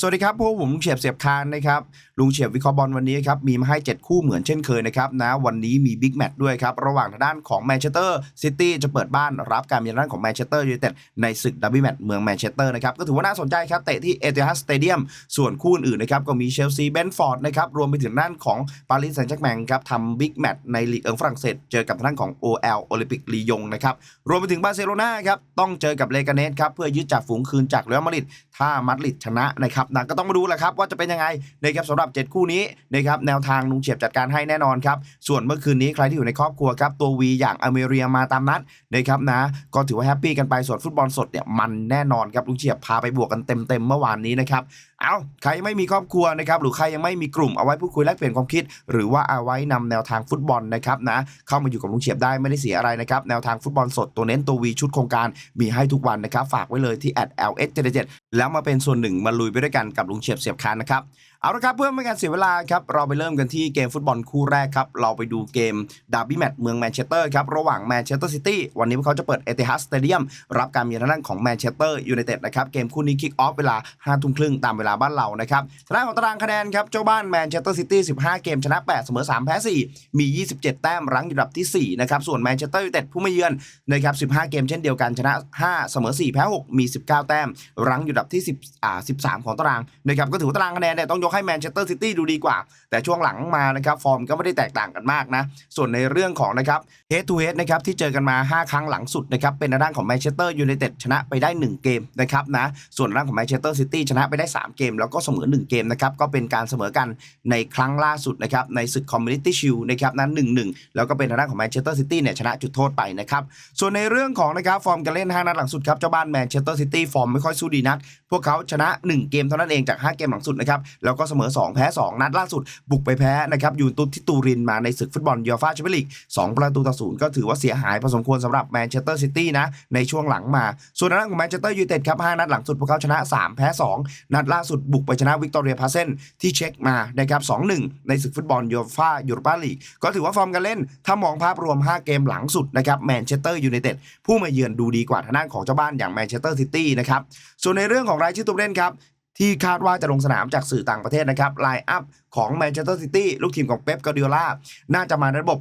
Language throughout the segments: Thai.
สวัสดีครับพวกผมลุงเฉียบเสียบคานนะครับลุงเฉียบวิเคราะห์บอลวันนี้ครับมีมาให้ 7 คู่เหมือนเช่นเคยนะครับนะวันนี้มีบิ๊กแมตช์ด้วยครับระหว่างทางด้านของแมนเชสเตอร์ซิตี้จะเปิดบ้านรับการมีด้านของแมนเชสเตอร์ยูไนเต็ดในศึกดับเบิลแมตช์เมืองแมนเชสเตอร์นะครับก็ถือว่าน่าสนใจครับเตะที่เอติฮัดสเตเดียมส่วนคู่อื่นๆนะครับก็มีเชลซีเบนฟอร์ดนะครับรวมไปถึงด้านของปารีสแซงต์แชร์กแมงครับทำบิ๊กแมตช์ในลีกเอิงฝรั่งเศสเจอกับทางด้านของ OL โอลิมปิกลียงนะครับรวมไปถึงบาร์เซโลนาครับต้องเจอกับเลกาเนสครับเพื่อยึดจากฝูงคืนจากเรอัลมาดริดถ้ามาดริดชนะนะครับนะก็ต้องมาดูแหละครับว่าจะเป็นยังไงนะครับสำหรับ 7 คู่นี้นะครับแนวทางลุงเฉียบจัดการให้แน่นอนครับส่วนเมื่อคืนนี้ใครที่อยู่ในครอบครัวครับตัววีอย่างอเมเรียมาตามนัดนะครับนะก็ถือว่าแฮปปี้กันไปส่วนฟุตบอลสดเนี่ยมันแน่นอนครับลุงเฉียบพาไปบวกกันเต็มๆเมื่อวานนี้นะครับเอาใครไม่มีครอบครัวนะครับหรือใครยังไม่มีกลุ่มเอาไว้พูดคุยแลกเปลี่ยนความคิด หรือว่าเอาไว้นำแนวทางฟุตบอลนะครับนะเข้ามาอยู่กับลุงเฉียบได้ไม่ได้เสียอะไรนะครับแนวทางฟุตบอลสดตัวเน้นตัววีชุดโครงการมีให้ทุกวันนะครับฝากไว้เลยที่ @ls 7แล้วมาเป็นส่วนหนึ่งมาลุยไปด้วยกันกับลุงเฉียบเสียบคานนะครับเอาละครับเพื่อไม่ให้การเสียเวลาครับเราไปเริ่มกันที่เกมฟุตบอลคู่แรกครับเราไปดูเกมดาร์บี้แมตช์เมืองแมนเชสเตอร์ครับระหว่างแมนเชสเตอร์ซิตี้วันนี้พวกเขาจะเปิดเอติฮัดสเตเดียมรับการมีทางด้านของแมนเชสเตอร์ยูไนเต็ดนะครับเกมคู่นี้คิกออฟเวลา5ทุ่มครึ่งตามเวลาบ้านเรานะครับทางด้านของตารางคะแนนครับเจ้าบ้านแมนเชสเตอร์ซิตี้15 เกมชนะ 8 เสมอ 3 แพ้ 4 มี 27 แต้มรั้งอยู่อันดับที่ 4 นะครับส่วนแมนเชสเตอร์ยูไนเต็ดผู้มาเยือนนะครับ15 เกมเช่นเดียวกันชนะ 5 เสมอ 4 แพ้ 6 มี 19 แต้มรั้งอยู่อันดับที่10อ่า13 ของตารางนะครับก็ถือว่าตารางคะแนนเนี่ยต้องยกให้แมนเชสเตอร์ซิตี้ดูดีกว่า แต่ช่วงหลังมานะครับฟอร์มก็ไม่ได้แตกต่างกันมากนะ ส่วนในเรื่องของนะครับเฮดทูเฮดนะครับที่เจอกันมา 5 ครั้งหลังสุดนะครับเป็นทางด้านของแมนเชสเตอร์ยูไนเต็ดชนะไปได้ 1 เกมนะครับนะส่วนทางด้านของแมนเชสเตอร์ซิตี้ชนะไปได้ 3 เกม แล้วก็เสมอ 1 เกมนะครับก็เป็นการเสมอกันในครั้งล่าสุดนะครับในศึกคอมมูนิตี้ชิลนะครับนั้น1-1 แล้วก็เป็นทางด้านของแมนเชสเตอร์ซิตี้เนี่ยชนะจุดโทษไปนะครับส่วนในเรื่องของนะครับฟอร์มการเล่น 5 นัดหลังสุดครับเจ้าบ้านแมนเชสเตอร์ซิตี้ฟอร์มไม่ค่อยสู้ดีนัก พวกเขาชนะ 1 เกมเท่านั้นเองจาก 5 เกมหลังสุดนะครับแล้วก็เสมอ 2 แพ้ 2 นัดล่าสุด บุกไปแพ้นะครับยูนตุสที่ตูรินมาในศึกฟุตบอลยูฟ่าแชมเปี้ยนลีก2ประตูต่อศูนย์ก็ถือว่าเสียหายพอสมควรสำหรับแมนเชสเตอร์ซิตี้นะในช่วงหลังมา ส่วนทางด้นของแมนเชสเตอร์ยูไนเต็ดครับ5นัดหลังสุดพวกเขาชนะ 3 แพ้ 2 นัดล่าสุดบุกไปชนะวิกตอเรียพาเซนที่เช็คมานะครับ2-1 ในศึกฟุตบอลยูฟ่ายูโรปาลีกก็ถือว่าฟอร์มการเล่น ถ้ามองภาพรวม 5 เกมหลังสุดนะครับแมนเชสเตอร์ยูไนเต็ดผู้มาเยือนดูดีกว่าทางด้านของเจ้าบ้านอย่างแมนเชสเตอร์ซิตี้นะครับส่วนในเรื่องของรายชื่อตัวเล่นครับ ที่คาดว่าจะลงสนามจากสื่อต่างประเทศนะครับไลน์อัพของแมนเชสเตอร์ซิตี้ลูกทีมของเป๊ปกาดิโอลาน่าจะมาในระบบ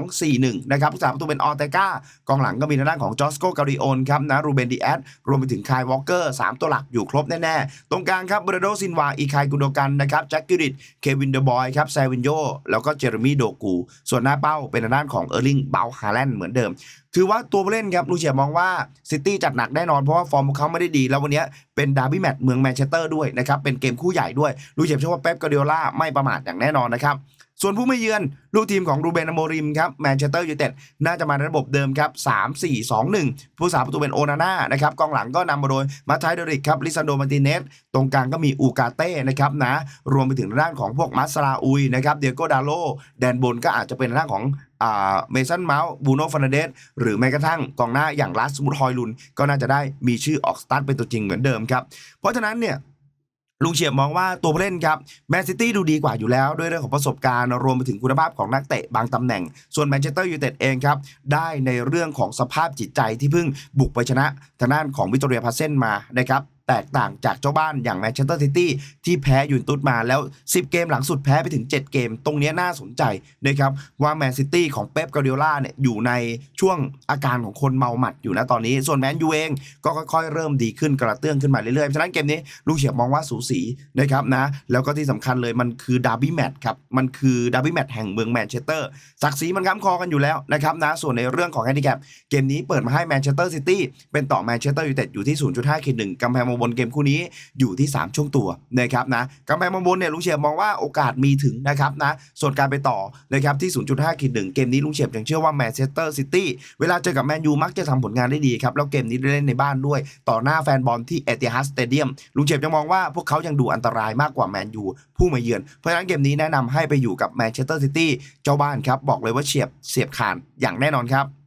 3-2-4-1 นะครับผู้สาประตูเป็นออเตกากองหลังก็มีทางด้านของจอสโกกาดิโอนครับนะรูเบนดีแอดรวมไปถึงคายวอลเกอร์ 3 ตัวหลักอยู่ครบแน่ ๆ ตรงกลางครับเบรโดซินวา อีคายกุโดกันนะครับแจ็คกิริตเควินเดบอยครับแซวินโยแล้วก็เจอร์มีโดกู ส่วนหน้าเป้าเป็นทางด้านของเออร์ลิงเบลฮาแลนด์เหมือนเดิมถือว่าตัวผู้เล่นครับลูเชียมองว่าซิตี้จัดหนักแน่นอนเพราะว่าฟอร์มของเขาไม่ได้ดี แล้ววันนี้เป็นดาร์บี้แมตช์เมืองแมนเชสเตอร์ด้วยนะครับเป็นเกมคู่ใหญ่ด้วยลูเชียเชื่อว่าเป๊ปกาเดียล่าไม่ประมาทอย่างแน่นอนนะครับส่วนผู้ไม่เยือนลูกทีมของรูเบนอโมริมครับแมนเชสเตอร์ยูไนเต็ดน่าจะมาในระบบเดิมครับ 3 4 2 1 ผู้สาประตูเป็นโอนาน่านะครับกองหลังก็นำมาโดยมาไทเดริกครับลิซันโดมาติเนสตรงกลางก็มีอูกาเต้นะครับนะรวมไปถึงด้านของพวกมัสลาอุยนะครับเดียโกดาโลแดนบนก็อาจจะเป็นด้านของ เมสันเมาส์บูโน่ฟานาเดสหรือแม้กระทั่งกองหน้าอย่างลัสมุดฮอยลุน ก็น่าจะได้มีชื่อออกสตาร์ทเป็นตัวจริงเหมือนเดิมครับ เพราะฉะนั้นเนี่ยลุงเฉียบมองว่าตัวผู้เล่นครับแมนซิตี้ดูดีกว่าอยู่แล้ว ด้วยเรื่องของประสบการณ์รวมไปถึงคุณภาพของนักเตะบางตำแหน่ง ส่วนแมนเชสเตอร์ยูไนเต็ดเองครับ ได้ในเรื่องของสภาพจิตใจที่เพิ่งบุกไปชนะทางด้านของวิตอเรียพาเซนมานะครับ แตกต่างจากเจ้าบ้านอย่างแมนเชสเตอร์ซิตี้ที่แพ้ยูนตุสมาแล้ว 10 เกมหลังสุดแพ้ไปถึง 7 เกม ตรงนี้น่าสนใจนะครับว่าแมนซิตี้ของเป๊ปกาเดียล่าเนี่ยอยู่ในช่วงอาการของคนเมาหมัดอยู่นะตอนนี้ ส่วนแมนยูเองก็ค่อยๆ เริ่มดีขึ้นกระเตื้องขึ้นมาเรื่อยๆเพราะฉะนั้นเกมนี้ลูกเฉียบมองว่าสูสีนะครับนะแล้วก็ที่สำคัญเลยมันคือดาร์บี้แมตช์ครับมันคือดาร์บี้แมตช์แห่งเมืองแมนเชสเตอร์ศักดิ์ศรีมันค้ำคอกันอยู่แล้วนะครับนะส่วนในเรื่องของแฮนดิแคปเกมนี้เปิดมาให้แมนเชสเตอร์ซิตี้เป็นต่อแมนเชสเตอร์ยูไนเต็ดอยู่ที่0.5ขีดหนึ่งกำแพงบนเกมคู่นี้อยู่ที่ 3 ช่วงตัวนะครับนะกำแพงมองบนเนี่ยลุงเฉียบมองว่าโอกาสมีถึงนะครับนะส่วนการไปต่อนะครับที่ 0.5ขีดหนึ่งเกมนี้ลุงเฉียบยังเชื่อว่าแมนเชสเตอร์ซิตี้เวลาเจอกับแมนยูมักจะทำผลงานได้ดีครับแล้วเกมนี้ได้เล่นในบ้านด้วย ต่อหน้าแฟนบอลที่เอติฮัดสเตเดียมลุงเฉียบยังมองว่าพวกเขายังดูอันตรายมากกว่าแมนยูผู้มาเยือน เพราะฉะนั้นเกมนี้แนะนำให้ไปอยู่กับแมนเชสเตอร์ซิตี้เจ้าบ้านครับบอกเลยว่าเฉียบเสียบขานอย่างแน่นอนครับ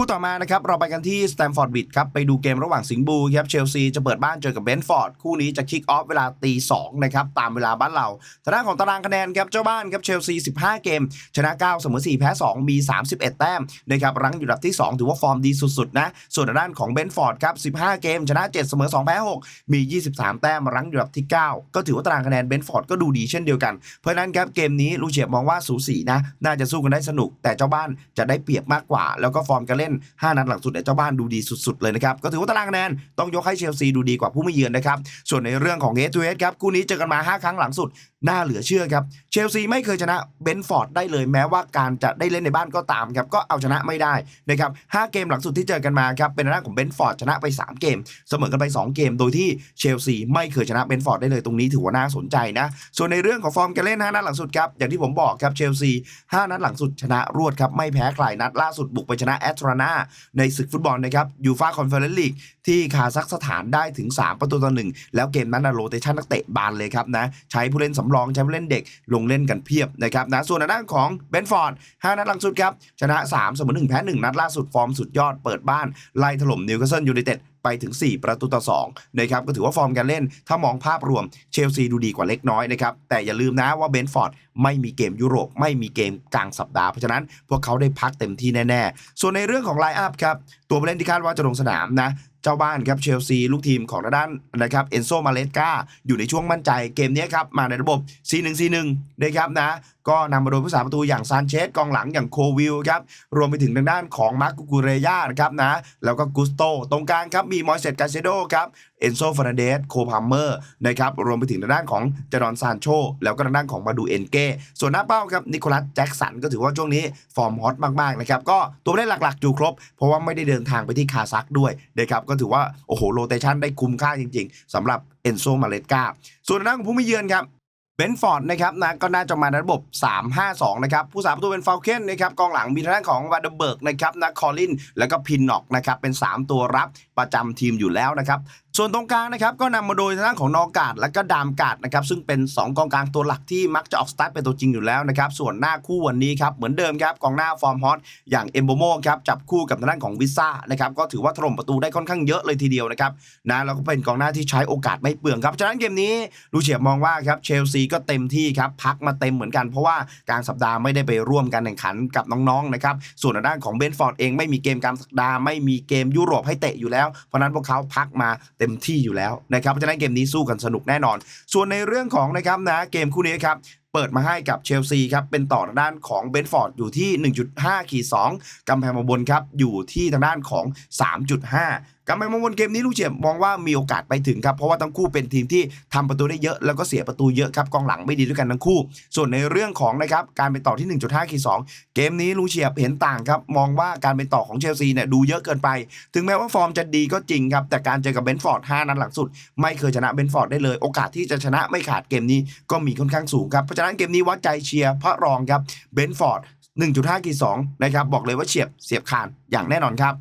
คู่ต่อมานะครับเราไปกันที่สแตมฟอร์ดบิดครับไปดูเกมระหว่างสิงห์บูครับเชลซีจะเปิดบ้านเจอกับเบนฟอร์ดคู่นี้จะคิกออฟเวลาตีสองนะครับตามเวลาบ้านเราทางด้านของตารางคะแนนครับเจ้าบ้านครับเชลซี 15 เกม ชนะ 9 เสมอ 4 แพ้ 2 มี 31 แต้มนะครับรั้งอยู่อันดับที่ 2 ถือว่าฟอร์มดีสุดๆนะส่วนทางด้านของเบนฟอร์ดครับ 15 เกม ชนะ 7 เสมอ 2 แพ้ 6 มี 23 แต้มรั้งอยู่อันดับที่ 9 ก็ถือว่าตารางคะแนนเบนฟอร์ดก็ดูดีเช่นเดียวกันเพราะฉะนั้นครับเกมนี้ลูเชียบมองว่าสูสีนะน่าจะสู้กันได้สนุก แต่เจ้าบ้านจะได้เปรียบมากกว่า แล้วก็ฟอร์มการเล่น5 นัดหลังสุดเนี่ยเจ้าบ้านดูดีสุดๆเลยนะครับก็ถือว่าตารางคะแนนต้องยกให้เชลซีดูดีกว่าผู้ไม่เยือนนะครับส่วนในเรื่องของเอทูเอสครับคู่นี้เจอกันมา 5 ครั้งหลังสุดน่าเหลือเชื่อครับเชลซีไม่เคยชนะเบนฟอร์ดได้เลยแม้ว่าการจะได้เล่นในบ้านก็ตามครับก็เอาชนะไม่ได้นะครับ5เกมหลังสุดที่เจอกันมาครับเป็นทางด้าของเบนฟอร์ดชนะไป 3 เกม เสมอกันไป 2 เกม โดยที่เชลซีไม่เคยชนะเบนฟอร์ดได้เลยตรงนี้ถือว่าน่าสนใจนะ ส่วนในเรื่องของฟอร์มการเล่น5นัดหลังสุดครับอย่างที่ผมบอกครับเชลซี5นัดหลังสุดชนะรวดครับไม่แพ้ใครนัดล่าสุดบุกไปชนะแอตรานาในศึกฟุตบอลนะครับยูฟาคอนเฟอเรนซ์ลีกที่คาซัคสถานได้ถึง 3 ประตูต่อหนึ่งแล้วเกมนั้นโรเตชันนักเตะบานเลยครับนะใช้ผู้เล่นสำรองใช้ผู้เล่นเด็กลงเล่นกันเพียบนะครับนะส่วนทางด้านของเบนฟอร์ด5นัดหลังสุดครับชนะ3เสมอ1แพ้1นัดล่าสุดฟอร์มสุดยอดเปิดบ้านไล่ถล่มนิวคาสเซิลยูไนเต็ด ไปถึง 4 ประตูต่อ2นะครับก็ถือว่าฟอร์มการเล่น ถ้ามองภาพรวมเชลซีดูดีกว่าเล็กน้อยนะครับแต่อย่าลืมนะว่าเบนฟอร์ดไม่มีเกมยุโรป ไม่มีเกมกลางสัปดาห์เพราะฉะนั้นพวกเขาได้พักเต็มที่แน่ๆ ส่วนในเรื่องของไลน์อัพครับตัวผู้เล่นที่คาดว่าจะลงสนามนะเจ้าบ้านครับเชลซีลูกทีมของทางด้านนะครับเอนโซมาเลสกาอยู่ในช่วงมั่นใจเกมนี้ครับมาในระบบ 4-1-4-1นะครับนะ ก็นำมาโดยผู้สาประตูอย่างซานเชสกองหลังอย่างโควิลครับรวมไปถึงทางด้านของมาร์กกูเรย่านะครับนะแล้วก็กุสโตตรงกลางครับมีมอยเซตกาเซโดครับเอนโซฟร์นเดสโคพามเมอร์นะครับรวมไปถึงทางด้านของจารอนซานโชแล้วก็ทางด้านของมาดูเอนเก้ส่วนหน้าเป้าครับนิโคลัสแจ็คสันก็ถือว่าช่วงนี้ฟอร์มฮอตมากๆนะครับก็ตัวเล่นหลักๆอยู่ครบ เพราะว่าไม่ได้เดินทางไปที่คาซักด้วยนะครับก็ถือว่าโอ้โหโรเตชันได้คุ้มค่าจริง ๆสำหรับเอนโซมาเลสกาส่วนทางด้านของผู้ไม่เยือนครับ เบนฟอร์ดนะครับนะก็น่าจะมาในระบบ 3-5-2 นะครับ ผู้สาประตูเป็นฟาลเคนนะครับกองหลังมีทางด้านของวาเดเบิร์กนะครับนะคอลิน แล้วก็พินน็อกนะครับเป็น 3 ตัวรับประจำทีมอยู่แล้วนะครับ ส่วนตรงกลางนะครับก็นำมาโดยทางด้านของนอกาดและก็ดามกาดนะครับซึ่งเป็น 2 กองกลางตัวหลักที่มักจะออกสตาร์ทเป็นตัวจริงอยู่แล้วนะครับส่วนหน้าคู่วันนี้ครับเหมือนเดิมครับกองหน้าฟอร์มฮอตอย่างเอมโบโมครับจับคู่กับทางด้านของวิซ่านะครับก็ถือว่าถล่มประตูได้ค่อนข้างเยอะเลยทีเดียวนะครับนะแล้วก็เป็นกองหน้าที่ใช้โอกาสไม่เปลืองครับฉะนั้นเกมนี้ลูเชียบมองว่าครับเชลซีก็เต็มที่ครับพักมาเต็มเหมือนกันเพราะว่ากลางสัปดาห์ไม่ได้ไปร่วมการแข่งขันกับน้องๆนะครับส่วนทางด้านของเบนฟอร์ดเองไม่มีเกมกลางสัปดาห์ไม่มีเกมยุโรปให้เตะอยู่แล้วเพราะฉะนั้นพวกเขาพักมาเต็มที่อยู่แล้วนะครับเพราะฉะนั้นเกมนี้สู้กันสนุกแน่นอน ส่วนในเรื่องของนะครับนะเกมคู่นี้ครับเปิดมาให้กับเชลซีครับเป็นต่อทางด้านของเบนฟอร์ดอยู่ที่ 1.5ขีด2กำแพงมาบนครับอยู่ที่ทางด้านของ 3.5 กำแพงมาบนเกมนี้ลูกเฉียบมองว่ามีโอกาสไปถึงครับ เพราะว่าทั้งคู่เป็นทีมที่ทำประตูได้เยอะ แล้วก็เสียประตูเยอะครับกองหลังไม่ดีด้วยกันทั้งคู่ ส่วนในเรื่องของนะครับการเป็นต่อที่ 1.5ขีด2เกมนี้ลูกเฉียบเห็นต่างครับมองว่าการเป็นต่อของเชลซีเนี่ยดูเยอะเกินไป ถึงแม้ว่าฟอร์มจะดีก็จริงครับแต่การเจอกับเบนฟอร์ด5นัดหลังสุด ไม่เคยชนะเบนฟอร์ดได้เลย โอกาสที่จะชนะไม่ขาดเกมนี้ก็มีค่อนข้างสูงครับเพราะฉะนั้นเกมนี้วัดใจเชียร์พระรองครับเบนฟอร์ด1.5กี2นะครับบอกเลยว่าเฉียบเสียบคานอย่างแน่นอนครับ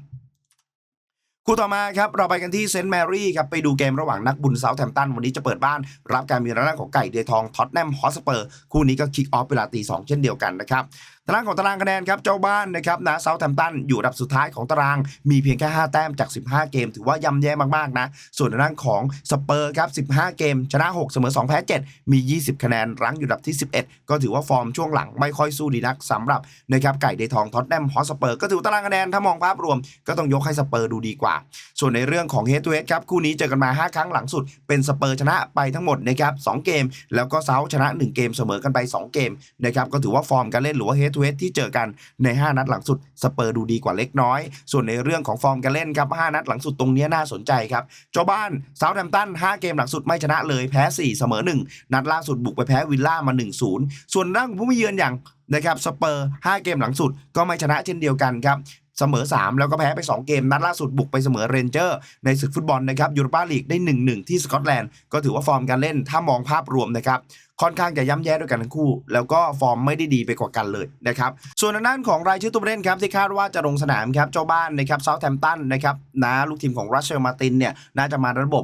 คู่ต่อมาครับเราไปกันที่เซนต์แมรี่ครับไปดูเกมระหว่างนักบุญเซาแธมตันวันนี้จะเปิดบ้าน รับการมีรายของไก่เดยทองท็อตแนมฮอสเปอร์ คู่นี้ก็คิกออฟเวลาตีสองเช่นเดียวกันนะครับ ตารางของตารางคะแนนครับเจ้าบ้านนะครับนะเซาท์แธมป์ตันอยู่อันดับสุดท้ายของตารางมีเพียงแค่ 5 แต้มจาก 15 เกม ถือว่าย่ำแย่มากๆนะ ส่วนทางด้านของสเปอร์ครับ 15 เกม ชนะ 6 เสมอ 2 แพ้ 7 มี 20 คะแนนรั้งอยู่อันดับที่ 11 ก็ถือว่าฟอร์มช่วงหลังไม่ค่อยสู้ดีนักสำหรับนะครับไก่เดทองท็อตแนมฮอสเปอร์ก็ถือตารางคะแนนถ้ามองภาพรวม ก็ต้องยกให้สเปอร์ดูดีกว่า ส่วนในเรื่องของเฮดทูเฮดครับคู่นี้เจอกันมา 5 ครั้งหลังสุด เป็นสเปอร์ชนะไปทั้งหมดนะครับ2เกม แล้วก็เซาท์ชนะ 1 เกมเสมอกันไป 2 เกมนะครับก็ถือว่าฟอร์มการเล่นหรือว่าเฮดทูเฮดที่เจอกันใน 5 นัดหลังสุดสเปอร์ดูดีกว่าเล็กน้อย ส่วนในเรื่องของฟอร์มการเล่นครับ5นัดหลังสุดตรงนี้น่าสนใจครับเจ้าบ้านเซาท์แฮมป์ตัน5เกมหลังสุดไม่ชนะเลยแพ้ 4 เสมอ 1 นัดล่าสุดบุกไปแพ้วิลล่ามา 1-0 ส่วนด้านของผู้ไม่เยือนอย่างนะครับสเปอร์ 5 เกมหลังสุดก็ไม่ชนะเช่นเดียวกันครับเสมอ 3 แล้วก็แพ้ไป 2 เกม นัดล่าสุดบุกไปเสมอเรนเจอร์ ในศึกฟุตบอลนะครับยูโรปาลีกได้ 1-1 ที่สกอตแลนด์ ก็ถือว่าฟอร์มการเล่นถ้ามองภาพรวมนะครับ ค่อนข้างจะย่ำแย่ด้วยกันทั้งคู่ แล้วก็ฟอร์มไม่ได้ดีไปกว่ากันเลยนะครับส่วนด้านของรายชื่อตัวเล่นครับที่คาดว่าจะลงสนามครับเจ้าบ้านนะครับเซาท์แ m มตันนะครับนะลูกทีมของรัชเชลมาตินเนี่ยน่าจะมาระบบ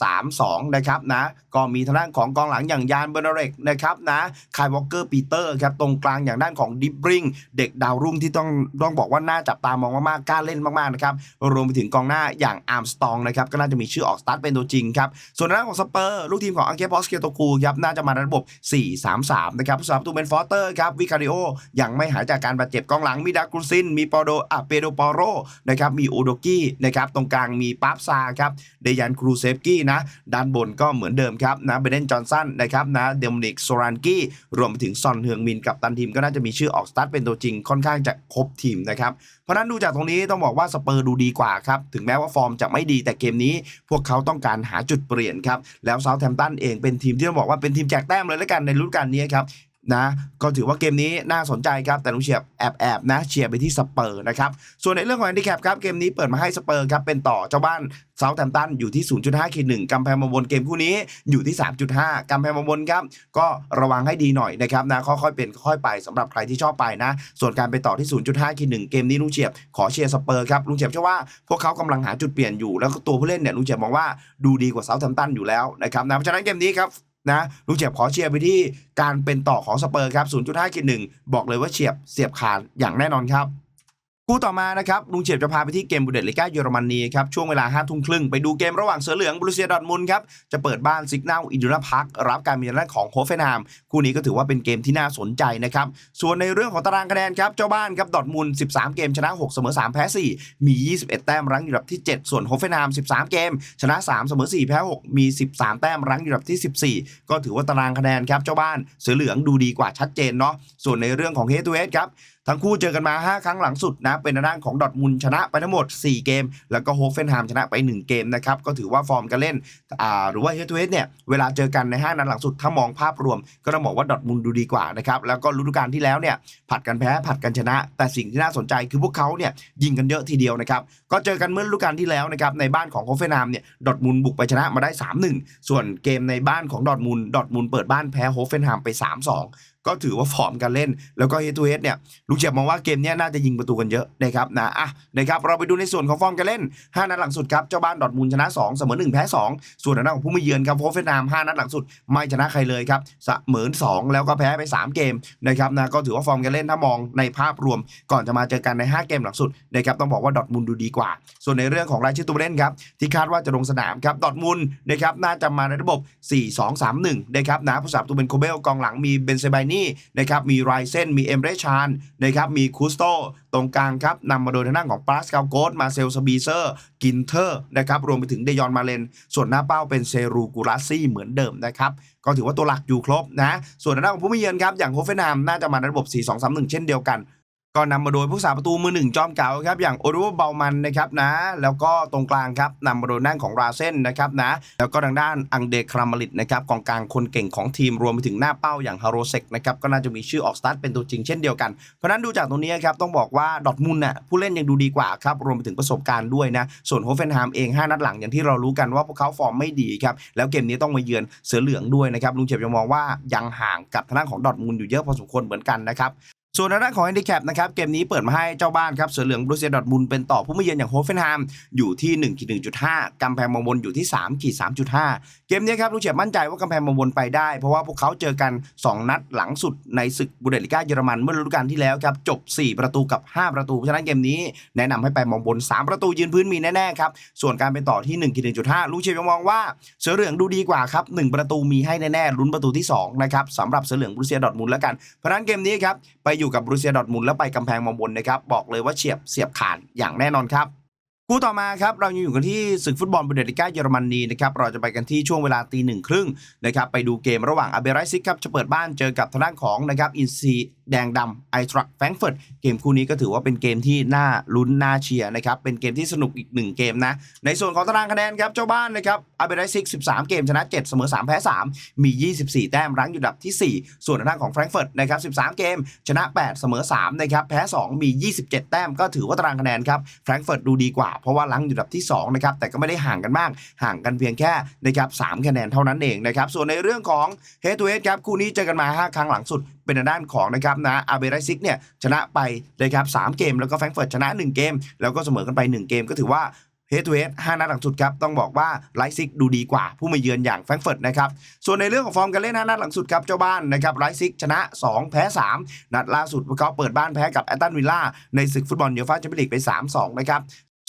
5-3-2 นะครับนะก็มีทางด้านของกองหลังอย่างยานเบอร์นาเรกนะครับนะคายวอลเกอร์ปีเตอร์ครับตรงกลางอย่างด้านของดิบริงเด็กดาวรุ่งที่ต้องต้องบอกว่าน่าจับตามองมากๆกล้าเล่นมากๆนะครับรวมไปถึงกองหน้าอย่างอาร์มสตองนะครับก็น่าจะมีชื่อออกสตาร์ทเป็นตัวจริงครับส่วนด้านของสเปอร์ลูกทีมของอังเกปอสเกโตกูครับน่าจะมาในระบบ 4-3-3 นะครับผู้สาประตูเป็นฟอสเตอร์ครับวิคาริโอยังไม่หายจากการบาดเจ็บกองหลังมีดากรุซิน มีปอโดอะเปโดปอโรนะครับมีโอโดกี้นะครับตรงกลางมีปาร์ซาครับเดยันครูเซฟกี้นะด้านบนก็เหมือนเดิมครับนะเบเดนจอห์นสันนะครับนะเดมนิกโซรันกี้รวมไปถึงซอนเฮืองมินกับตันทีมก็น่าจะมีชื่อออกสตาร์ทเป็นตัวจริงค่อนข้างจะครบทีมนะครับเพราะนั้นดูจากตรงนี้ต้องบอกว่าสเปอร์ดูดีกว่าครับถึงแม้ว่าฟอร์มจะไม่ดีแต่เกมนี้ พวกเขาต้องการหาจุดเปลี่ยนครับแล้วเซาท์แ m ม t ตันเองเป็นทีมที่ต้องบอกว่าเป็นทีมแจกแต้มเลยแล้วกันในฤดูกาลนี้ครับนะก็ถือว่าเกมนี้น่าสนใจครับ แต่ลุงเชียบแอบแอบนะเชียร์ไปที่สเปอร์นะครับ ส่วนในเรื่องของแฮนดิแคปครับ เกมนี้เปิดมาให้สเปอร์ครับ เป็นต่อเจ้าบ้านเซาท์แ m มตันอยู่ที่ 0.5ขีดหนึ่งกำแพงมาบนเกมคู่นี้อยู่ที่ 3.5กำแพงมาบนครับ ก็ระวังให้ดีหน่อยนะครับนะค่อยๆเป็นค่อยไปสำหรับใครที่ชอบไปนะ ส่วนการไปต่อที่ 0.5ขีดหนึ่งเกมนี้ลุงเชียบขอเชียร์สเปอร์ครับลุงเชียบเชื่อว่าพวกเขากำลังหาจุดเปลี่ยนอยู่แล้วก็ตัวผู้เล่นเนี่ยลุงเชียบมองว่าดูดีกว่าเซาท์แ m มตันอยู่แล้วนะครับนะเพราะฉะนั้นเกมนี้ครับ นะลูกเฉียบขอเชียร์ไปที่การเป็นต่อของสเปอร์ครับ0.5กินหนึ่งบอกเลยว่าเฉียบเสียบขาดอย่างแน่นอนครับ คู่ต่อมานะครับลุงเฉียบจะพาไปที่เกมบุเดสลิก้าเยอรมนีครับช่วงเวลา5ทุ่มครึ่งไปดูเกมระหว่างเสือเหลืองบรูเซียดอทมุนครับจะเปิดบ้านซิกนาลอินดูนาพักรับการมีหน้าของโฮเฟนามคู่นี้ก็ถือว่าเป็นเกมที่น่าสนใจนะครับส่วนในเรื่องของตารางคะแนนครับเจ้าบ้านครับดอทมุน 13 เกมชนะ 6 เสมอ 3 แพ้ 4 มี 21 แต้มรั้งอยู่อันดับที่ 7 ส่วนโฮเฟนาม 13 เกม ชนะ 3 เสมอ 4 แพ้ 6 มี 13 แต้มรั้งอยู่อันดับที่ 14 ก็ถือว่าตารางคะแนนครับเจ้าบ้านเสือเหลืองดูดีกว่าชัดเจนเนาะส่วนในเรื่องของเฮด o ูเฮดครับทั้งคู่เจอกันมา 5 ครั้งหลังสุดนะเป็นทางด้านของดอทมุนชนะไปทั้งหมด 4 เกม แล้วก็โฮเฟนไฮามชนะไป 1 เกมนะครับก็ถือว่าฟอร์มการเล่นอ่าหรือว่าเฮด o ูเฮดเนี่ยเวลาเจอกันใน 5 นัดหลังสุดถ้ามองภาพรวม ก็ต้องบอกว่าดอทมุนดูดีกว่านะครับแล้วก็ฤดูกาลที่แล้วเนี่ยผัดกันแพ้ผัดกันชนะ แต่สิ่งที่น่าสนใจคือพวกเขาเนี่ยยิงกันเยอะทีเดียวนะครับก็เจอกันเมื่อฤดูกาลที่แล้วนะครับในบ้านของโฮเฟนไฮามเนี่ยดอทมุนบุกไปชนะมาได้ 3-1 ส่วนเกมในบ้านของดอทมุนดอทมุนเปิดบ้านแพ้โฮเฟนไฮามไป 3-2 ก็ถือว่าฟอร์มการเล่น แล้วก็เฮด o ูเฮดเนี่ยลูกเฉียบมองว่าเกมนี้น่าจะยิงประตูกันเยอะนะครับนะอะนะครับเราไปดูในส่วนของฟอร์มการเล่น 5 นัดหลังสุดครับเจ้าบ้านดอทมุนด์ชนะ 2 เสมอ 1 แพ้ 2 ส่วนทางด้านของผู้มาเยือนครับโฮเฟนาม 5 นัดหลังสุดไม่ชนะใครเลยครับเสมอ2แล้วก็แพ้ไป 3 เกมนะครับนะก็ถือว่าฟอร์มการเล่นถ้ามองในภาพรวม ก่อนจะมาเจอกันใน 5 เกมหลังสุดนะครับต้องบอกว่าดอทมุนด์ดูดีกว่า ส่วนในเรื่องของรายชื่อตัวเล่นครับที่คาดว่าจะลงสนามครับดอทมุนด์นะครับน่าจะมาในระบบ 4-2-3-1นะครับนะผู้สาประตูเป็นโคเบลกองหลังมีเบนเซบานี่นะครับมีไรเซนมีเอมเรชานนะครับมีคูสโตตรงกลางครับนำมาโดยทางด้านของปาสคาโกสมาเซลสบีเซอร์กินเทอร์นะครับรวมไปถึงเดยอนมาเลน ส่วนหน้าเป้าเป็นเซรูกูราซี่เหมือนเดิมนะครับก็ถือว่าตัวหลักอยู่ครบนะส่วนทางด้านของผู้มีเยือนครับอย่างโฮเฟนามน่าจะมาในระบบ 4-2-3-1 เช่นเดียวกัน ก็นำมาโดยผู้สาประตูมือหนึ่งจอมเก่าครับอย่างโอริโอเบลมันนะครับนะ แล้วก็ตรงกลางครับนำมาโดยด้านของราเซนนะครับนะ แล้วก็ทางด้านอังเดครามาริตนะครับกองกลางคนเก่งของทีมรวมไปถึงหน้าเป้าอย่างฮาโรเซกนะครับก็น่าจะมีชื่อออกสตาร์ทเป็นตัวจริงเช่นเดียวกัน เพราะนั้นดูจากตรงนี้ครับต้องบอกว่าดอทมุนน่ะผู้เล่นยังดูดีกว่าครับรวมไปถึงประสบการณ์ด้วยนะส่วนโฮเฟนไฮมเอง 5 นัดหลังอย่างที่เรารู้กันว่าพวกเขาฟอร์มไม่ดีครับแล้วเกมนี้ต้องมาเยือนเสือเหลืองด้วยนะครับลุงเฉียบยังมองว่ายังห่างกับทางด้านของดอทมุนอยู่เยอะพอสมควรเหมือนกันนะครับ ส่วนทางด้านของแฮนดิแคปนะครับเกมนี้เปิดมาให้เจ้าบ้านครับเสือเหลืองบรูเซียดอทมุนเป็นต่อผู้มาเยือนอย่างโฮเฟนไฮมอยู่ที่1ขีด1.5กำแพงมองบนอยู่ที่3ขีด3.5เกมนี้ครับลุงเฉียบมั่นใจว่ากำแพงมองบนไปได้ เพราะว่าพวกเขาเจอกัน 2 นัดหลังสุดในศึกบูเดลิก้าเยอรมันเมื่อฤดูกาลที่แล้วครับจบ 4 ประตูกับ 5 ประตูเพราะฉะนั้นเกมนี้แนะนำให้ไปมองบน3 ประตูยืนพื้นมีแน่ๆครับส่วนการเป็นต่อที่1ขีด1.5ลุงเฉียบยังมองว่าเสือเหลืองดูดีกว่าครับหนึ่งประตูมีให้แน่ๆลุ้นประตูที่สองนะครับสำหรับเสือเหลืองบรูเซียดอทมุนแล้วกันเพราะนั้นเกมนี้ครับไปอยู่กับบรูเซียดอทมุนแล้วไปกำแพงมองบนนะครับ บอกเลยว่าเฉียบเสียบขาดอย่างแน่นอนครับ คู่ต่อมาครับเรายังอยู่กันที่ศึกฟุตบอลบูเดสลิก้าเยอรมนีนะครับเราจะไปกันที่ช่วงเวลาตีหนึ่งครึ่งนะครับไปดูเกมระหว่างอาเบรไรซิกครับจะเปิดบ้านเจอกับทางด้านของนะครับอินซีแดงดำไอทรัคแฟรงเฟิร์ตเกมคู่นี้ก็ถือว่าเป็นเกมที่น่าลุ้นน่าเชียร์นะครับเป็นเกมที่สนุกอีกหนึ่งเกมนะในส่วนของตารางคะแนนครับเจ้าบ้านนะครับอาเบรไรซิก13 เกมชนะ 7 เสมอ 3 แพ้ 3 มี 24 แต้มรั้งอยู่อันดับทีสี่ 4 ส่วนทางด้านของแฟรงเฟิร์ตนะครับ13 เกม ชนะ 8 เสมอ3นะครับแพ้ 2 มี 27 แต้มก็ถือว่าตารางคะแนนครับแฟรงเฟิร์ตดูดีกว่าเพราะว่าลังอยู่อันดับที่2นะครับแต่ก็ไม่ได้ห่างกันมาก ห่างกันเพียงแค่นะครับสามคะแนนเท่านั้นเองนะครับส่วนในเรื่องของ Head to Head ครับคู่นี้เจอกันมา 5 ครั้งหลังสุดเป็นด้านของนะครับนะอาเบไรซิกเนี่ยชนะไปนะครับสามเกม แล้วก็แฟรงเฟิร์ตชนะ 1 เกม แล้วก็เสมอกันไป 1 เกมก็ถือว่า Head to Head 5นัดหลังสุดครับ ต้องบอกว่าไลซิกดูดีกว่าผู้มาเยือนอย่างแฟรงเฟิร์ตนะครับ ส่วนในเรื่องของฟอร์มการเล่น5นัดหลังสุดครับ เจ้าบ้านนะครับไลซิกชนะ 2 แพ้ 3 นัดล่าสุดพวกเขาเปิดบ้านแพ้กับแอตตันวิลล่าในศึกฟุตบอลยูฟ่าแชมเปี้ยนลีกไป 3-2 นะครับ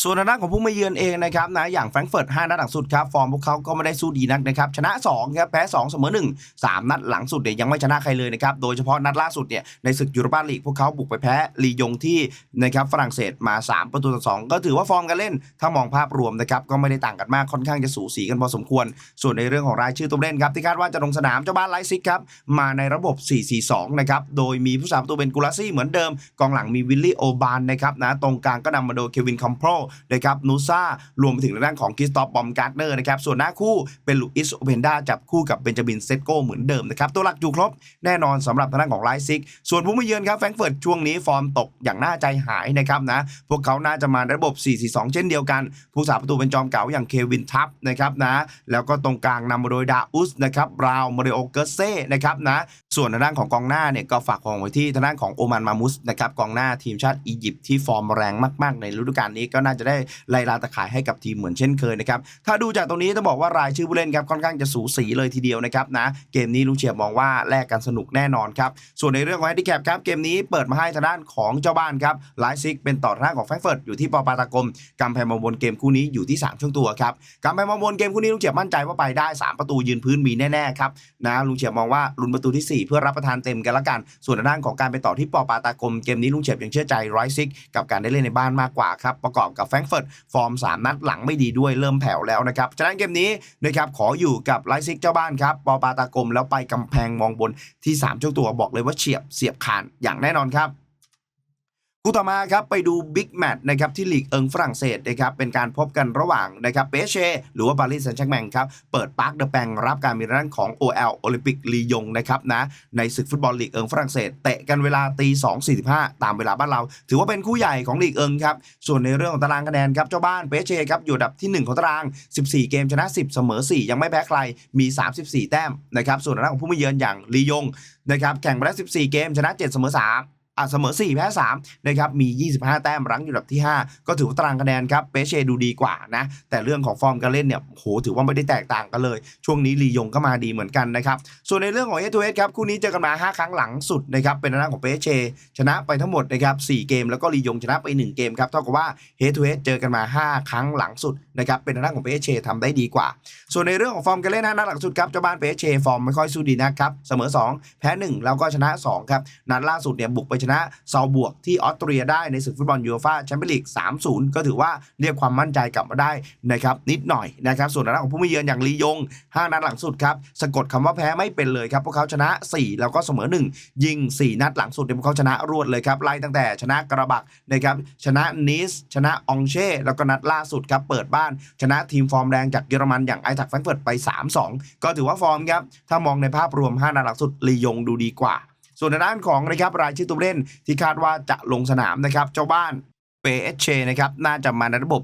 ส่วนทางด้านของผู้มาเยือนเองนะครับนะอย่างแฟรงก์เฟิร์ต5นัดหลังสุดครับฟอร์มพวกเขาก็ไม่ได้สู้ดีนักนะครับชนะ2ครับแพ้2เสมอ1 3 นัดหลังสุดเนี่ยยังไม่ชนะใครเลยนะครับโดยเฉพาะนัดล่าสุดเนี่ยในศึกยูโรปาลีกพวกเขาบุกไปแพ้ลียงที่นะครับฝรั่งเศสมา 3 ประตูต่อ2ก็ถือว่าฟอร์มการเล่น ถ้ามองภาพรวมนะครับก็ไม่ได้ต่างกันมากค่อนข้างจะสูสีกันพอสมควร ส่วนในเรื่องของรายชื่อตัวเล่นครับที่คาดว่าจะลงสนามเจ้าบ้านไลซิกครับมาในระบบ 4-4-2 นะครับโดยมีผู้สาประตูเป็นกูลาซี่เหมือนเดิมกองหลังมีวิลลี่โอบานนะครับนะตรงกลางก็นำมาโดยเควินคอมโพนะครับนูซ่ารวมไปถึงทางด้านของคริสตอฟบอมการ์เนอร์นะครับส่วนหน้าคู่เป็นลูอิสโอเพนดาจับคู่กับเบนจามินเซตโกเหมือนเดิมนะครับตัวหลักอยู่ครบแน่นอนสำหรับทางด้านของไลซิก ส่วนผู้มาเยือนครับแฟรงก์เฟิร์ตช่วงนี้ฟอร์มตกอย่างน่าใจหายนะครับนะพวกเขาน่าจะมาระบบ 4-4-2 เช่นเดียวกันผู้สาประตูเป็นจอมเก่าอย่างเควินทัพนะครับนะแล้วก็ตรงกลางนำมาโดยดาอุสนะครับบราวน์มาริโอเกเซ่นะครับนะส่วนทางด้านของกองหน้าเนี่ยก็ฝากของไว้ที่ทางด้านของโอมานมามุสนะครับกองหน้าทีมชาติอียิปต์ที่ฟอร์มแรงมาก ๆ ในฤดูกาลนี้ก็น่าจะจะได้ไล่ลาตะขายให้กับทีมเหมือนเช่นเคยนะครับถ้าดูจากตรงนี้ต้องบอกว่ารายชื่อผู้เล่นครับค่อนข้างจะสูสีเลยทีเดียวนะครับนะเกมนี้ลุงเฉียบมองว่าแลกกันสนุกแน่นอนครับส่วนในเรื่องของแฮนดิแคปครับเกมนี้เปิดมาให้ทางด้านของเจ้าบ้านครับไลซิกเป็นต่อทางด้าของแฟรงเฟิร์ตอยู่ที่ปอปาตากมกำแพงมาบนเกมคู่นี้อยู่ที่ 3 ช่วงตัวครับกำแพงมาบนเกมคู่นี้ลุงเฉียบมั่นใจว่าไปได้ 3 ประตูยืนพื้นมีแน่ๆครับนะลุงเฉียบมองว่าลุ้นประตูที่ 4 เพื่อรับประทานเต็มกันละกัน ส่วนทางด้านของการไปต่อที่ปอปาตากมเกมนี้ลุงเฉียบยังเชื่อใจไรซิกกับการได้เล่นในบ้านมากกว่าครับประกอบกับแฟรงก์เฟิร์ตฟอร์มสามนัดหลังไม่ดีด้วยเริ่มแผ่วแล้วนะครับฉะนั้นเกมนี้นะครับขออยู่กับไลซิกเจ้าบ้านครับปอปาตากรมแล้วไปกำแพงมองบนที่ 3 เจ้าตัวบอกเลยว่าเฉียบเสียบขานอย่างแน่นอนครับ คู่ต่อมาครับไปดูบิ๊กแมตช์นะครับที่ลีกเอิงฝรั่งเศสนะครับเป็นการพบกันระหว่างนะครับเปเชหรือว่าปารีสแซงต์แชร์แมงครับเปิดปาร์คเดอะแปงรับการมีร่างของ OL โอลิมปิกลียงนะครับนะในศึกฟุตบอลลีกเอิงฝรั่งเศสเตะกันเวลาตี2.45ตามเวลาบ้านเรา ถือว่าเป็นคู่ใหญ่ของลีกเอิงครับส่วนในเรื่องของตารางคะแนนครับเจ้าบ้านเปเชครับอยู่อันดับที่ 1 ของตาราง 14 เกมชนะ 10 เสมอ 4 ยังไม่แพ้ใครมี 34 แต้มนะครับส่วนทางด้านของผู้มาเยือนอย่างลียงนะครับแข่งไปแล้ว14 เกมชนะ 7 เสมอ 3 เสมอ 4 แพ้3นะครับมี 25 แต้มรั้งอยู่อันดับที่ 5 ก็ถือว่าตารางคะแนนครับเปเชดูดีกว่านะ แต่เรื่องของฟอร์มการเล่นเนี่ยโหถือว่าไม่ได้แตกต่างกันเลย ช่วงนี้ลียงก็มาดีเหมือนกันนะครับ ส่วนในเรื่องของเอทูเอสครับ คู่นี้เจอกันมา 5 ครั้งหลังสุดนะครับ เป็นทางด้าของเปเชชนะไปทั้งหมดนะครับ4เกม แล้วก็ลียงชนะไป 1 เกมครับ เท่ากับว่าเฮทูเอสเจอกันมา 5 ครั้งหลังสุดนะครับเป็นทางด้านของเปเช่ทำได้ดีกว่า ส่วนในเรื่องของฟอร์มการเล่น5นัดหลังสุดครับเจ้าบ้านเปเช่ฟอร์มไม่ค่อยสู้ดีนะครับเสมอ 2 แพ้ 1 แล้วก็ชนะ 2 ครับนัดล่าสุดเนี่ยบุกไปชนะซาบวกที่ออสเตรียได้ในศึกฟุตบอลยูโรฟาแชมเปี้ยนลีก 3-0 ก็ถือว่าเรียกความมั่นใจกลับมาได้นะครับนิดหน่อยนะครับส่วนทางด้านของผู้มาเยือนอย่างลียง5นัดหลังสุดครับสะกดคำว่าแพ้ไม่เป็นเลยครับพวกเขาชนะ 4 แล้วก็เสมอ 1 ยิง 4 นัดหลังสุดเนี่ยพวกเขาชนะรวดเลยครับไล่ตั้งแต่ชนะกระบักนะครับชนะนิสชนะองเช่แล้วก็นัดล่าสุดครับเปิดบ้าน ชนะทีมฟอร์มแรงจากเยอรมันอย่างไอทักแฟรงเฟิร์ตไป 3-2 ก็ถือว่าฟอร์มครับ ถ้ามองในภาพรวม 5นัดหลังสุดลียงดูดีกว่า ส่วนในด้านของนะครับรายชื่อตัวเล่นที่คาดว่าจะลงสนามนะครับเจ้าบ้าน เปเชนะครับ น่าจะมาในระบบ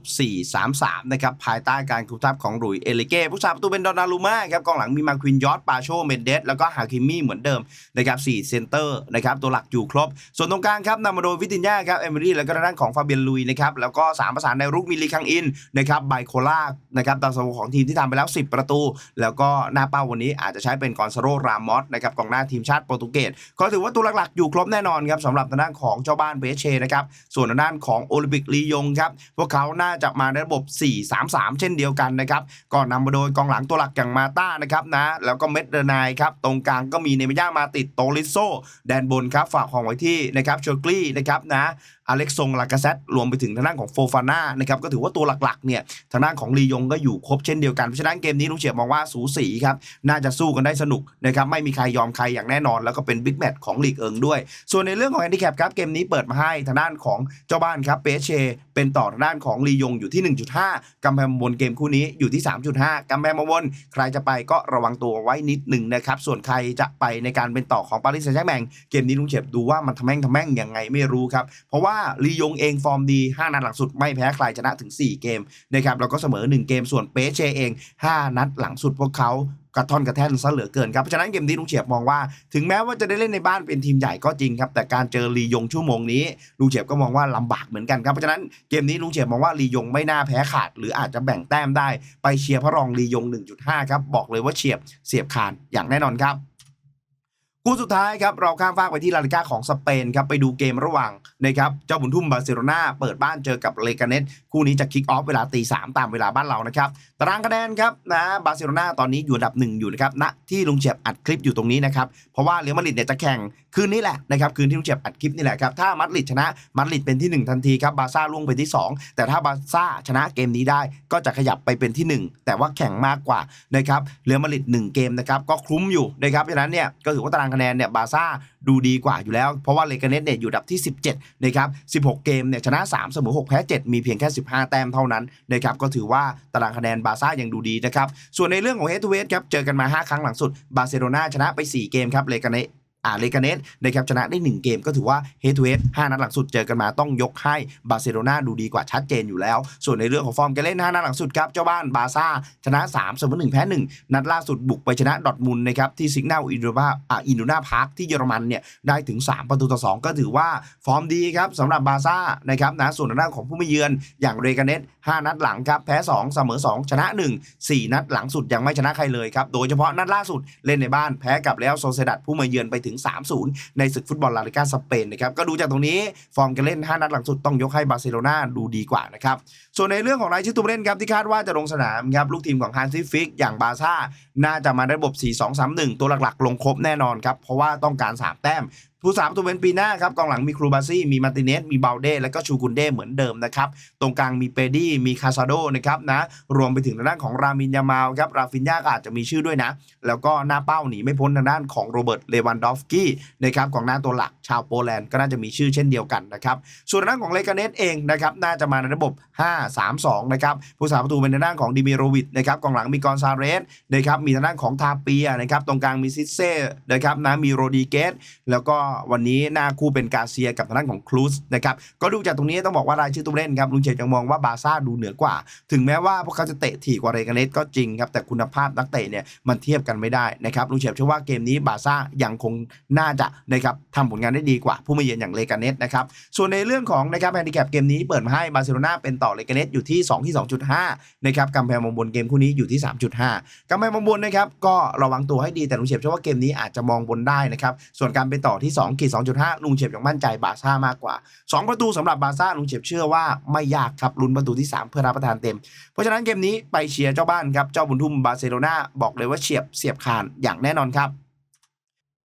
4-3-3 นะครับ ภายใต้การคุมทัพของหลุยส์เอลิเก้ ผู้สาประตูเป็นดอนนารูมาครับ กองหลังมีมาควินยอร์ดปาโชเมนเดส แล้วก็ฮาคิมี่เหมือนเดิมนะครับ4เซนเตอร์นะครับ ตัวหลักอยู่ครบ ส่วนตรงกลางครับนำมาโดยวิตินยาครับ เอมิรี่ แล้วก็ทางด้านของฟาเบียนลุยนะครับ แล้วก็สามประสานในรุกมิลีคังอินนะครับ ไบโคล่า นะครับตามสโมของทีมที่ทำไปแล้ว 10 ประตู แล้วก็หน้าเป้าวันนี้อาจจะใช้เป็นกอนซาโรรามอสนะครับ กองหน้าทีมชาติโปรตุเกส ก็ถือว่าตัวหลักๆอยู่ครบแน่นอนครับสำหรับทางด้านของเจ้าบ้านเบเชนะครับ ส่วนทางด้านของโอลิมปิกลียงครับพวกเขาน่าจะมาในระบบ 4-3-3 เช่นเดียวกันนะครับก่อนนำมาโดยกองหลังตัวหลักอย่างมาต้านะครับนะแล้วก็เมดเดนายครับตรงกลางก็มีเนมิย่ามาติดโตลิโซแดนบนครับฝากของไว้ที่นะครับเชอร์กลีนะครับนะ อเล็กซงลากาเซตรวมไปถึงทางด้านของโฟฟาน่านะครับก็ถือว่าตัวหลักๆเนี่ยทางด้านของลียงก็อยู่ครบเช่นเดียวกันเพราะฉะนั้นเกมนี้ลุงเฉียบมองว่าสูสีครับน่าจะสู้กันได้สนุกนะครับไม่มีใครยอมใครอย่างแน่นอน แล้วก็เป็นบิ๊กแมตช์ของลีกเอิงด้วย ส่วนในเรื่องของแฮนดิแคปครับเกมนี้เปิดมาให้ทางด้านของเจ้าบ้านครับเปเชเป็นต่อทางด้านของลียงอยู่ที่ 1.5กำแพงบนเกมคู่นี้อยู่ที่ 3.5กำแพงมาวนใครจะไปก็ระวังตัวไว้นิดหนึ่งนะครับส่วนใครจะไปในการเป็นต่อของปารีสแซงต์แชร์กแมงเกมนี้ลุงเฉียบดูว่ามันทำแม่งทำแม่งยังไงไม่รู้ครับเพราะว่าลียงเองฟอร์มดี 5 นัดหลังสุดไม่แพ้ใครชนะถึง 4 เกมนะครับแล้วก็เสมอ 1 เกมส่วนเปเชเอง 5 นัดหลังสุดพวกเขากระท่อนกระแท่นซะเหลือเกินครับ เพราะฉะนั้นเกมนี้ลุงเฉียบมองว่า ถึงแม้ว่าจะได้เล่นในบ้านเป็นทีมใหญ่ก็จริงครับ แต่การเจอลียงชั่วโมงนี้ลุงเฉียบก็มองว่าลำบากเหมือนกันครับ เพราะฉะนั้นเกมนี้ลุงเฉียบมองว่าลียงไม่น่าแพ้ขาด หรืออาจจะแบ่งแต้มได้ไปเชียร์พระรองลียง 1.5 ครับบอกเลยว่าเฉียบเสียบขาดอย่างแน่นอนครับ คู่สุดท้ายครับเราข้ามฟากไปที่ลาลิก้าของสเปนครับไปดูเกมระหว่างนะครับเจ้าบุญทุ่มบาร์เซโลนาเปิดบ้านเจอกับเลกาเนสคู่นี้จะคิกออฟเวลาตีสามตามเวลาบ้านเรานะครับตารางคะแนนครับนะบาร์เซโลนาตอนนี้อยู่อันดับหนึ่งอยู่นะครับณที่ลุงเฉียบอัดคลิปอยู่ตรงนี้นะครับเพราะว่าเรอัลมาดริดเนี่ยจะแข่งคืนนี้แหละนะครับคืนที่ลุงเฉียบอัดคลิปนี่แหละครับถ้ามาดริดชนะมาดริดเป็นที่หนึ่งทันทีครับบาร์ซ่าล่วงไปที่สองแต่ถ้าบาร์ซ่าชนะเกมนี้ได้ก็จะขยับไปเป็นที่หนึ่งแต่ว่าแข่งมากกว่านะครับเรอัลมาดริดหนึ่งเกมนะครับก็คุ้มอยู่นะครับฉะนั้นเนี่ยก็ถือว่าตารางคะแนนเนี่ยบาซ่าดูดีกว่าอยู่แล้ว เพราะว่าเลกาเนสเนี่ยอยู่ดับที่ 17นะครับ16 เกมเนี่ยชนะ 3 เสมอ 6 แพ้ 7 มีเพียงแค่ 15 แต้มเท่านั้นนะครับก็ถือว่าตารางคะแนนบาซ่ายังดูดีนะครับส่วนในเรื่องของเฮดทูเวสครับเจอกันมา 5 ครั้งหลังสุดบาร์เซโลนาชนะไป 4 เกมครับเลกาเนส อ่าเลกาเนสนะครับชนะได้ 1 เกมก็ถือว่าเฮดทูเฮด5นัดหลังสุดเจอกันมาต้องยกให้บาร์เซโลนาดูดีกว่าชัดเจนอยู่แล้ว ส่วนในเรื่องของฟอร์มการเล่น5นัดหลังสุดครับเจ้าบ้านบาร์ซ่าชนะ3เสมอ1แพ้1นัดล่าสุดบุกไปชนะดอทมุนนะครับที่ซิกนาอินโดนาอ่าอินโดนาพาร์คที่เยอรมันเนี่ยได้ถึง 3 ประตูต่อ 2 ก็ถือว่าฟอร์มดีครับสำหรับบาร์ซ่านะครับนะส่วนทางด้านของผู้มาเยือนอย่างเรกาเนส5นัดหลังครับแพ้ 2 เสมอ 2 ชนะ 1 4 นัดหลังสุดยังไม่ชนะใครเลยครับโดยเฉพาะนัดล่าสุดเล่นในบ้านแพ้กับแล้วโซเซดัดผู้มาเยือนไปถึง3-0 ในศึกฟุตบอลลาลิกาสเปนนะครับก็ดูจากตรงนี้ฟอร์มการเล่น 5 นัดหลังสุดต้องยกให้บาร์เซโลนาดูดีกว่านะครับส่วนในเรื่องของรายชื่อตัวเล่นครับที่คาดว่าจะลงสนามครับลูกทีมของฮันซิฟิกอย่างบาซ่าน่าจะมาในระบบ 4-2-3-1 ตัวหลักๆ ลงครบแน่นอนครับเพราะว่าต้องการ 3 แต้ม ผู้สามตัวเป็นปีหน้าครับกองหลังมีครูบาซี่มีมาร์ติเนสมีเบลเด้และก็ชูกุนเด้เหมือนเดิมนะครับตรงกลางมีเปดี้มีคาซาโดนะครับนะรวมไปถึงทางด้านของรามินยามาลครับราฟินยาก็อาจจะมีชื่อด้วยนะ แล้วก็หน้าเป้าหนีไม่พ้นทางด้านของโรเบิร์ตเลวันดอฟกี้นะครับของหน้าตัวหลักชาวโปแลนด์ก็น่าจะมีชื่อเช่นเดียวกันนะครับส่วนทางด้านของเลกาเนสเองนะครับน่าจะมาในระบบ 5-3-2 นะครับผู้สาประตูเป็นทางด้านของดิมิโรวิชนะครับกองหลังมีกอนซาเรสนะครับมีทางด้านของทาเปียนะครับตรงกลางมีซิเซ่นะครับนะมีโรดีเกสแล้วก็วันนี้หน้าคู่เป็นกาเซียกับทางด้านของครูซนะครับก็ดูจากตรงนี้ต้องบอกว่ารายชื่อตัวเล่นครับลุงเฉยยังมองว่าบาร์ซ่าดูเหนือกว่า ถึงแม้ว่าพวกเขาจะเตะถี่กว่าเรกาเนสก็จริงครับแต่คุณภาพนักเตะเนี่ยมันเทียบกันไม่ได้นะครับลุงเฉยเชื่อว่าเกมนี้บาร์ซ่ายังคงน่าจะนะครับทำผลงานได้ดีกว่า ผู้มาเยือนอย่างเรกาเนสนะครับส่วนในเรื่องของนะครับแฮนดิแคปเกมนี้เปิดมาให้บาร์เซโลนาเป็นต่อเรกาเนสอยู่ที่2ที่2.5นะครับกำแพงมองบนเกมคู่นี้อยู่ที่ 3.5กำแพงมองบนนะครับก็ระวังตัวให้ดีแต่ลุงเฉยเชื่อว่าเกมนี้อาจจะมองบนได้นะครับส่วนการไปต่อที่2ขีด2.5 ลุงเฉียบยังมั่นใจบาซ่ามากกว่า 2 ประตูสำหรับบาซ่าลุงเฉียบเชื่อว่าไม่ยากครับลุ้นประตูที่ 3 เพื่อรับประทานเต็ม เพราะฉะนั้นเกมนี้ไปเชียร์เจ้าบ้านครับเจ้าบุญทุ่มบาร์เซโลนาบอกเลยว่าเฉียบเสียบคานอย่างแน่นอนครับ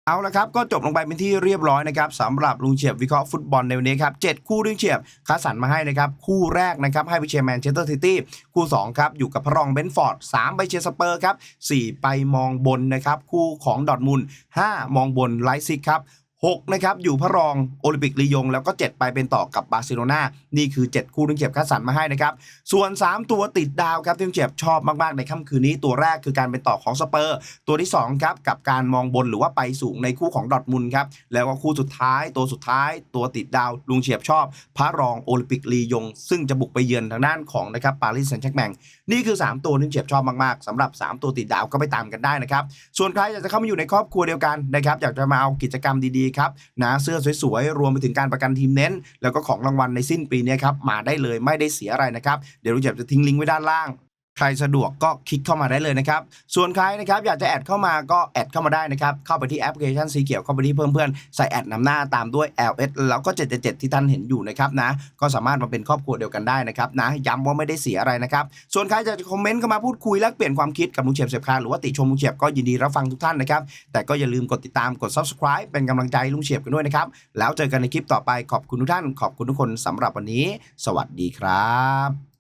เอาละครับ ก็จบลงไปเป็นที่เรียบร้อยนะครับสำหรับลุงเฉียบวิเคราะห์ฟุตบอลในวันนี้ครับเจ็ดคู่ลุงเฉียบคัดสรรมาให้นะครับ คู่แรกนะครับ ให้ไปเชียร์แมนเชสเตอร์ซิตี้คู่2ครับ อยู่กับพระรองเบนฟอร์ด3ไปเชียร์สเปอร์ครับ4ไปมองบนนะครับ คู่ของดอทมุนด์5มองบนไลซิกครับ 6นะครับอยู่พระรองโอลิมปิกลียง แล้วก็ 7 ไปเป็นต่อกับบาร์เซโลนานี่คือ 7 คู่ที่เจ็บคัดสรรมาให้นะครับ ส่วน 3 ตัวติดดาวครับที่เจ็บชอบมากๆในค่ำคืนนี้ตัวแรกคือการเป็นต่อของสเปอร์ ตัวที่2ครับกับการมองบนหรือว่าไปสูงในคู่ของดอทมุนครับแล้วก็คู่สุดท้ายตัวสุดท้าย ตัวติดดาวลุงเฉียบชอบ พระรองโอลิมปิกลียง ซึ่งจะบุกไปเยือนทางด้านของนะครับปารีสแซงต์แชร์กแมงนี่คือ 3 ตัวที่เฉียบชอบมากๆสำหรับ 3 ตัวติดดาวก็ไปตามกันได้นะครับส่วนใครอยากจะเข้ามาอยู่ในครอบครัวเดียวกันนะครับอยากจะมาเอากิจกรรมดีๆครับนะเสื้อสวยๆ รวมไปถึงการประกันทีมเน้น แล้วก็ของรางวัลในสิ้นปีนี้ครับมาได้เลยไม่ได้เสียอะไรนะครับ เดี๋ยวลูกจับจะทิ้งลิงก์ไว้ด้านล่าง ใครสะดวกก็คลิกเข้ามาได้เลยนะครับ ส่วนใครนะครับอยากจะแอดเข้ามาก็แอดเข้ามาได้นะครับ เข้าไปที่แอปพลิเคชันสีเขียวเข้าไปที่เพิ่มเพื่อนใส่แอดนำหน้าตามด้วย LS แล้วก็ 777 ที่ท่านเห็นอยู่นะครับนะ ก็สามารถมาเป็นครอบครัวเดียวกันได้นะครับนะย้ำว่าไม่ได้เสียอะไรนะครับ ส่วนใครอยากจะคอมเมนต์เข้ามาพูดคุยแลกเปลี่ยนความคิดกับลุงเฉียบเสียบคาหรือว่าติชมลุงเฉียบก็ยินดีรับฟังทุกท่านนะครับ แต่ก็อย่าลืมกดติดตามกด subscribe เป็นกำลังใจลุงเฉียบกันด้วยนะครับ แล้วเจอกันในคลิปต่อไปขอบคุณทุกท่าน ขอบคุณทุกคนสำหรับวันนี้ สวัสดีครับ